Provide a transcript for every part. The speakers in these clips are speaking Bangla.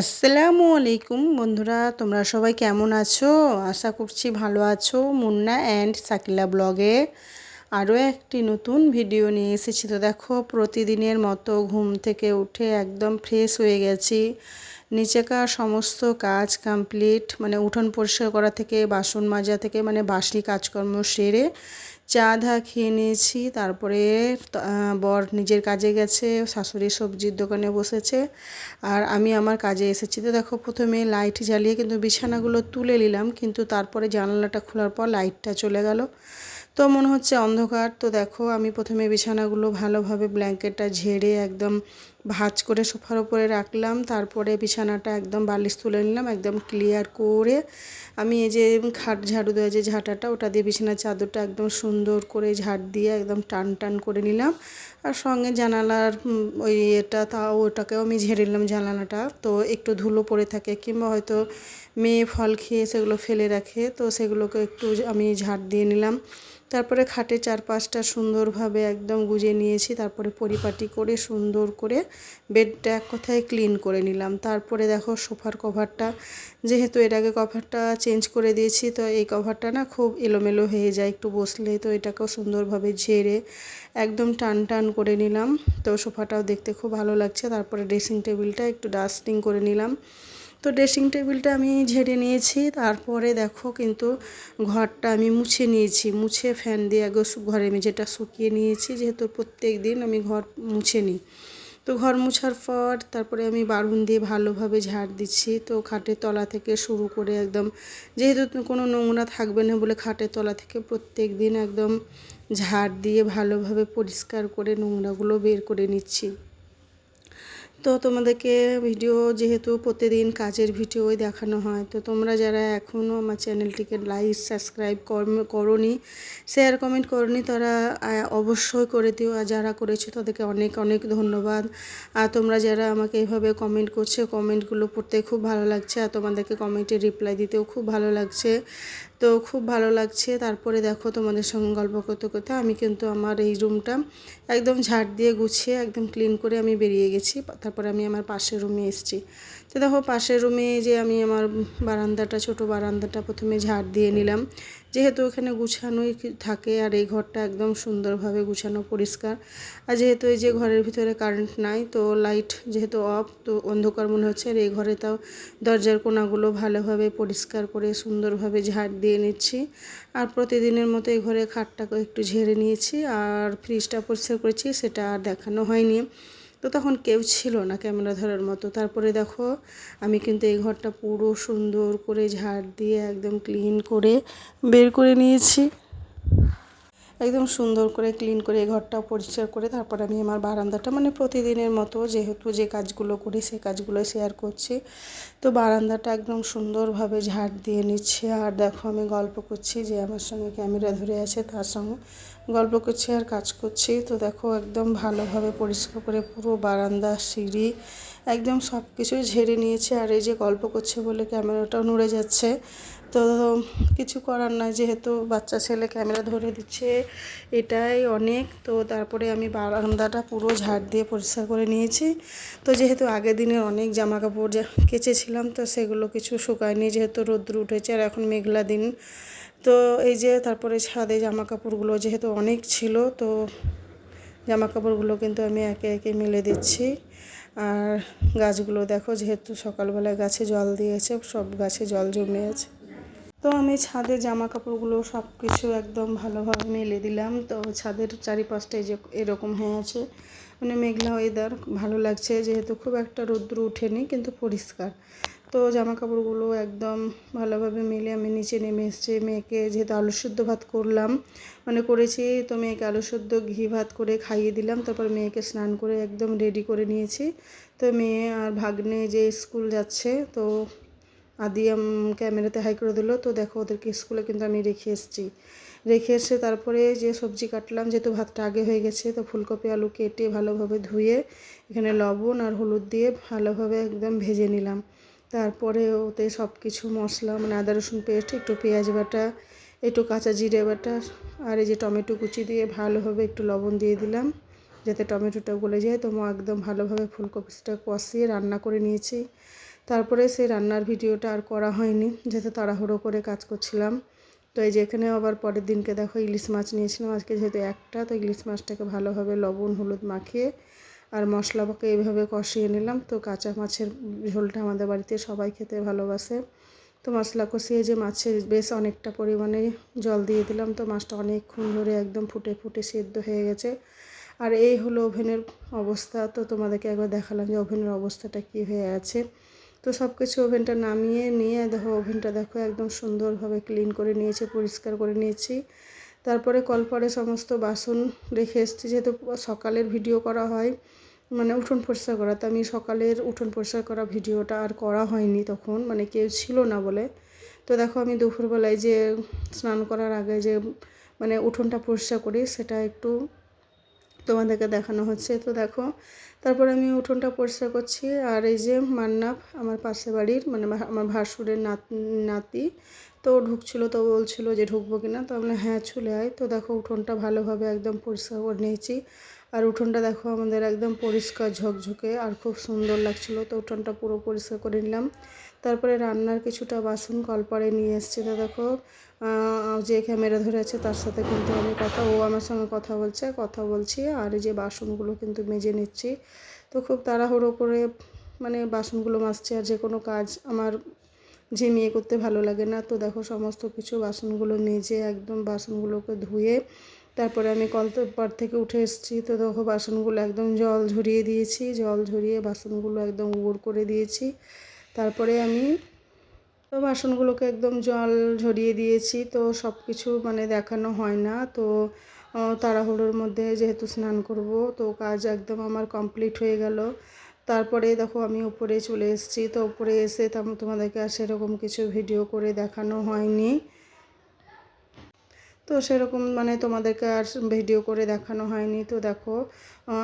আসসালামু আলাইকুম বন্ধুরা, তোমরা সবাই কেমন আছো? আশা করছি ভালো আছো। মুন্না অ্যান্ড সাকিলা ব্লগে আরও একটি নতুন ভিডিও নিয়ে এসেছি। তো দেখো, প্রতিদিনের মতো ঘুম থেকে উঠে একদম ফ্রেশ হয়ে গেছি। নিচেকার সমস্ত কাজ কমপ্লিট মানে উঠোন পরিষ্কার করা থেকে, বাসন মাজা থেকে মানে বাসি কাজকর্ম সেরে চা ধা খেয়ে নিয়েছি, তারপরে বর নিজের কাজে গেছে, শাশুড়ি সবজির দোকানে বসেছে। আর আমি আমার কাজে এসেছি। তো দেখো, প্রথমে লাইট জ্বালিয়ে কিন্তু বিছানাগুলো তুলে নিলাম, কিন্তু তারপরে জানালাটা খোলার পর লাইটটা চলে গেল। তো মনে হচ্ছে অন্ধকার। তো দেখো, আমি প্রথমে বিছানাগুলো ভালোভাবে ব্ল্যাঙ্কেটটা ঝেড়ে একদম ভাজ করে সোফার উপরে রাখলাম, তারপরে বিছানাটা একদম বালিশ তুলে নিলাম, একদম ক্লিয়ার করে আমি এই যে খাট ঝাড়ু দেওয়া যে ঝাঁটাটা, ওটা দিয়ে বিছানার চাদরটা একদম সুন্দর করে ঝাড় দিয়ে একদম টান টান করে নিলাম। আর সঙ্গে জানালার ওই এটা তাও ওটাকেও আমি ঝেড়ে নিলাম জানালাটা। তো একটু ধুলো পড়ে থাকে কিংবা হয়তো মেয়ে ফল খেয়ে সেগুলো ফেলে রাখে, তো সেগুলোকে একটু আমি ঝাড় দিয়ে নিলাম। তারপরে খাটে চারপাশটা সুন্দরভাবে একদম গুজে নিয়েছি, তারপরে পরিপাটি করে সুন্দর করে বেডটা এক কথায় ক্লিন করে নিলাম। তারপরে দেখো সোফার কভারটা, যেহেতু এর আগে কভারটা চেঞ্জ করে দিয়েছি, তো এই কভারটা না খুব এলোমেলো হয়ে যায়, একটু বসলে তো এটাকেও সুন্দরভাবে ঝেড়ে একদম টান টান করে নিলাম। তো সোফাটাও দেখতে খুব ভালো লাগছে, তারপরে ড্রেসিং টেবিলটা একটু ডাস্টিং করে নিলাম। তো ড্রেসিং টেবিলটা আমি ঝেড়ে নিয়েছি। তারপরে দেখো কিন্তু ঘরটা আমি মুছে নিয়েছি। মুছে ফ্যান দিয়ে আগে ঘরে মেঝেটা শুকিয়ে নিয়েছি, যেহেতু প্রত্যেক দিন আমি ঘর মুছে নিই। তো ঘর মুছার পর তারপরে আমি বারুন দিয়ে ভালোভাবে ঝাড় দিচ্ছি। তো খাটের তলা থেকে শুরু করে একদম যেহেতু কোনো নোংরা থাকবে না বলে খাটের তলা থেকে প্রত্যেক দিন একদম ঝাড় দিয়ে ভালোভাবে পরিষ্কার করে নোংরাগুলো বের করে নিচ্ছি। তো তোমাদেরকে ভিডিও যেহেতু প্রতিদিন কাজের ভিডিওই দেখানো হয়, তো তোমরা যারা এখনও আমার চ্যানেলটিকে লাইক সাবস্ক্রাইব করনি শেয়ার কমেন্ট করনি, তারা অবশ্যই করে দিও। আর যারা করেছ তাদেরকে অনেক অনেক ধন্যবাদ। আর তোমরা যারা আমাকে এইভাবে কমেন্ট করছে কমেন্টগুলো পড়তে খুব ভালো লাগছে। আর তোমাদেরকে কমেন্টে রিপ্লাই দিতেও খুব ভালো লাগছে। তো খুব ভালো লাগছে। তারপরে দেখো তোমাদের সঙ্গে গল্প করতে করতে আমি কিন্তু আমার এই রুমটা একদম ঝাড় দিয়ে গুছিয়ে একদম ক্লিন করে আমি বেরিয়ে গেছি। তারপরে আমি আমার পাশের রুমে এসেছি। তো দেখো পাশের রুমে যে আমি আমার বারান্দাটা, ছোট বারান্দাটা প্রথমে ঝাড় দিয়ে নিলাম। যেহেতু ওখানে গুছানোই থাকে আর এই ঘরটা একদম সুন্দরভাবে গুছানো পরিষ্কার। আর যেহেতু এই যে ঘরের ভিতরে কারেন্ট নাই, তো লাইট যেহেতু অফ তো অন্ধকার মনে হচ্ছে আর এই ঘরে তাও দরজার কোনাগুলো ভালোভাবে পরিষ্কার করে সুন্দরভাবে ঝাড় দিয়ে নিচ্ছি। আর প্রতিদিনের মতো এই ঘরে খাটটাকে একটু ঝেড়ে নিয়েছি আর ফ্রিজটা পরিষ্কার করেছি, সেটা আর দেখানো হয়নি। তো তখন কেউ ছিল না ক্যামেরা ধরার মতো। তারপরে দেখো, আমি কিন্তু এই ঘরটা পুরো সুন্দর করে ঝাড় দিয়ে একদম ক্লিন করে বের করে নিয়েছি। একদম সুন্দর করে ক্লিন করে এই ঘরটা পরিষ্কার করে তারপর আমি আমার বারান্দাটা মানে প্রতিদিনের মতো যেহেতু যে কাজগুলো করি সেই কাজগুলো শেয়ার করছি। তো বারান্দাটা একদম সুন্দরভাবে ঝাড় দিয়ে নিচ্ছে। আর দেখো আমি গল্প করছি যে আমার সঙ্গে ক্যামেরা ধরে আছে, তার সঙ্গে গল্প করছি আর কাজ করছি। তো দেখো একদম ভালোভাবে পরিষ্কার করে পুরো বারান্দা, সিঁড়ি একদম সব কিছুই ঝেড়ে নিয়েছে আর এই যে গল্প করছে বলে ক্যামেরাটাও নড়ে যাচ্ছে। তো কিছু করার নাই যেহেতু বাচ্চা ছেলে ক্যামেরা ধরে দিচ্ছে, এটাই অনেক। তো তারপরে আমি বারান্দাটা পুরো ঝাড় দিয়ে পরিষ্কার করে নিয়েছি। তো যেহেতু আগের দিনে অনেক জামা কাপড় কেচেছিলাম, তো সেগুলো কিছু শুকায়নি যেহেতু রোদ্র উঠেছে আর এখন মেঘলা দিন। তো এই যে তারপরে ছাদে জামা কাপড়গুলো যেহেতু অনেক ছিল, তো জামা কাপড়গুলো কিন্তু আমি একে একে মেলে দিচ্ছি। আর গাছগুলো দেখো, যেহেতু সকালবেলায় গাছে জল দিয়েছে, সব গাছে জল জমে আছে তো আমি ছাদে জামা কাপড়গুলো সব কিছু একদম ভালোভাবে মেলে দিলাম। তো ছাদের চারিপাশটায় যে এরকম হয়ে আছে। মানে মেঘলা ওয়েদার ভালো লাগছে। যেহেতু খুব একটা রৌদ্র উঠেনি, কিন্তু পরিষ্কার। তো জামা কাপড়গুলো একদম ভালোভাবে মেলে আমি নিচে নেমে এসেছি। মেয়েকে যেহেতু আলু শুদ্ধ ভাত করলাম মানে করেছি, তো মেয়েকে আলু শুদ্ধ ঘি ভাত করে খাইয়ে দিলাম, তারপর মেয়েকে স্নান করে একদম রেডি করে নিয়েছি। তো মেয়ে আর ভাগ্নে যে স্কুল যাচ্ছে, তো আদি ক্যামেরাতে হাই করে দিল, তো দেখো ওদেরকে স্কুলে কিন্তু আমি রেখে এসেছি। রেখে এসে তারপরে যে সবজি কাটলাম, যেহেতু ভাতটা আগে হয়ে গেছে, তো ফুলকপি, আলু কেটে ভালোভাবে ধুয়ে এখানে লবণ আর হলুদ দিয়ে ভালোভাবে একদম ভেজে নিলাম। তারপরে ওতে সব কিছু মশলা মানে আদা, রসুন পেস্ট, একটু পেঁয়াজ বাটা, একটু কাঁচা জিরে বাটা, আর এই যে টমেটো কুচি দিয়ে ভালোভাবে একটু লবণ দিয়ে দিলাম, যাতে টমেটোটা গলে যায়। তো একদম ভালোভাবে ফুলকপিটা কষিয়ে রান্না করে নিয়েছি। তারপরে সেই রান্নার ভিডিওটা আর করা হয়নি যেহেতু তাড়াহুড়ো করে কাজ করছিলাম। তো এই যে এখানে আবার পরের দিনকে দেখো ইলিশ মাছ নিয়েছিলাম। আজকে যেহেতু একটা, তো ইলিশ মাছটাকে ভালোভাবে লবণ, হলুদ মাখিয়ে আর মশলাটাকে এইভাবে কষিয়ে নিলাম। তো কাঁচা মাছের ঝোলটা আমাদের বাড়িতে সবাই খেতে ভালোবাসে। তো মশলা কষিয়ে যে মাছের বেশ অনেকটা পরিমাণে জল দিয়ে দিলাম। তো মাছটা অনেকক্ষণ ধরে একদম ফুটে ফুটে সেদ্ধ হয়ে গেছে। আর এই হলো ওভেনের অবস্থা। তো তোমাদেরকে একবার দেখালাম যে ওভেনের অবস্থাটা কী হয়ে আছে। তো সব কিছু ওভেনটা নামিয়ে নিয়ে দেখো, ওভেনটা দেখো একদম সুন্দরভাবে ক্লিন করে নিয়েছে, পরিষ্কার করে নিয়েছি। তারপরে কলপরে সমস্ত বাসন রেখে এসেছি। যেহেতু সকালের ভিডিও করা হয় মানে উঠোন পরিষ্কার করা। তো আমি সকালের উঠোন পরিষ্কার করা ভিডিওটা আর করা হয়নি তখন মানে কেউ ছিল না বলে। তো দেখো আমি দুপুরবেলায় যে স্নান করার আগে যে মানে উঠোনটা পরিষ্কার করি, সেটা একটু তোমাদেরকে দেখানো হচ্ছে। তো দেখো, তারপরে আমি উঠোনটা পরিষ্কার করছি আর এই যে মান্নাপ আমার পাশে বাড়ির মানে আমার ভাসুরের নাতি তো ঢুকছিল তো বলছিল যে ঢুকবো কিনা। তো আমরা হ্যাঁ চলে আয়। তো দেখো উঠোনটা ভালোভাবে একদম পরিষ্কার করে নিয়েছি। আর উঠোনটা দেখো আমাদের একদম পরিষ্কার ঝকঝকে আর খুব সুন্দর লাগছিল। তো উঠোনটা পুরো পরিষ্কার করে নিলাম। তারপরে রান্নার কিছুটা বাসন কলপারে নিয়ে এসছে। তো দেখো যে ক্যামেরা ধরে আছে তার সাথে কিন্তু আমি কথা, ও আমার সঙ্গে কথা বলছে, কথা বলছি আর যে বাসনগুলো কিন্তু মেজে নিচ্ছি। তো খুব তাড়াহুড়ো করে মানে বাসনগুলো মাজছে আর যে কোনো কাজ আমার ঝিমিয়ে করতে ভালো লাগে না। তো দেখো, সমস্ত কিছু বাসনগুলো মেজে একদম বাসনগুলোকে ধুয়ে তারপরে আমি কলপার থেকে উঠে এসেছি। তো দেখো, বাসনগুলো একদম জল ঝরিয়ে দিয়েছি। জল ঝরিয়ে বাসনগুলো একদম উড় করে দিয়েছি। তারপরে আমি তো বাসনগুলোকে একদম জল ঝরিয়ে দিয়েছি। তো সব কিছু মানে দেখানো হয় না। তো তাড়াহুড়োর মধ্যে যেহেতু স্নান করব, তো কাজ একদম আমার কমপ্লিট হয়ে গেল। তারপরে দেখো, আমি উপরে চলে এসেছি। তো উপরে এসে তোমাদেরকে আর সেরকম কিছু ভিডিও করে দেখানো হয়নি। তো সেরকম মানে তোমাদেরকে আর ভিডিও করে দেখানো হয়নি। তো দেখো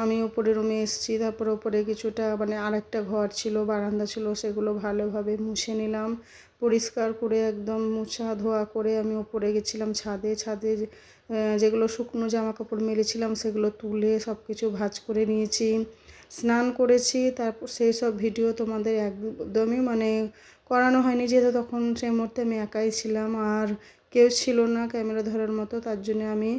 আমি উপরে রুমে এসেছি, তারপরে উপরে কিছুটা মানে আরেকটা ঘর ছিল, বারান্দা ছিল, সেগুলো ভালোভাবে মুছে নিলাম। পরিষ্কার করে একদম মুছা ধোয়া করে আমি উপরে গেছিলাম ছাদে। ছাদে যেগুলো শুকনো জামা কাপড় মেরেছিলাম, সেগুলো তুলে সব কিছু ভাজ করে নিয়েছি। স্নান করেছি, তারপর সেই সব ভিডিও তোমাদের একদমই মানে করানো হয়নি, যেহেতু তখন সেই মুহূর্তে আমি একাই ছিলাম। আর কেউ ছিল না ক্যামেরা ধরার মতো, তার জন্য আমি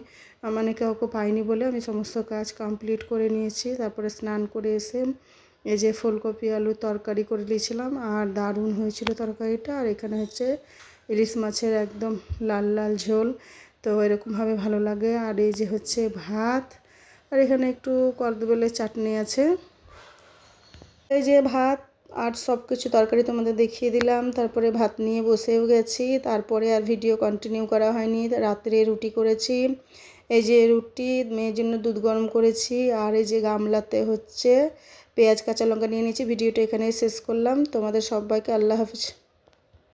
মানে কাউকে পাইনি বলে আমি সমস্ত কাজ কমপ্লিট করে নিয়েছি। তারপরে স্নান করে এসে এই যে ফুলকপি আলুর তরকারি করে দিয়েছিলাম আর দারুণ হয়েছিল তরকারিটা। আর এখানে হচ্ছে ইলিশ মাছের একদম লাল লাল ঝোল, তো এরকমভাবে ভালো লাগে। আর এই যে হচ্ছে ভাত, আর এখানে একটু কর্দবেলের চাটনি আছে। এই যে ভাত আর সব কিছু তরকারি তোমাদের দেখিয়ে দিলাম। তারপরে ভাত নিয়ে বসেও গেছি। তারপরে আর ভিডিও কন্টিনিউ করা হয়নি। রাত্রে রুটি করেছি। এই যে রুটি, মেয়ের জন্য দুধ গরম করেছি। আর এই যে গামলাতে হচ্ছে পেঁয়াজ, কাঁচা লঙ্কা নিয়ে নিয়েছি। ভিডিওটা এখানেই শেষ করলাম। তোমাদের সবাইকে আল্লাহ হাফিজ।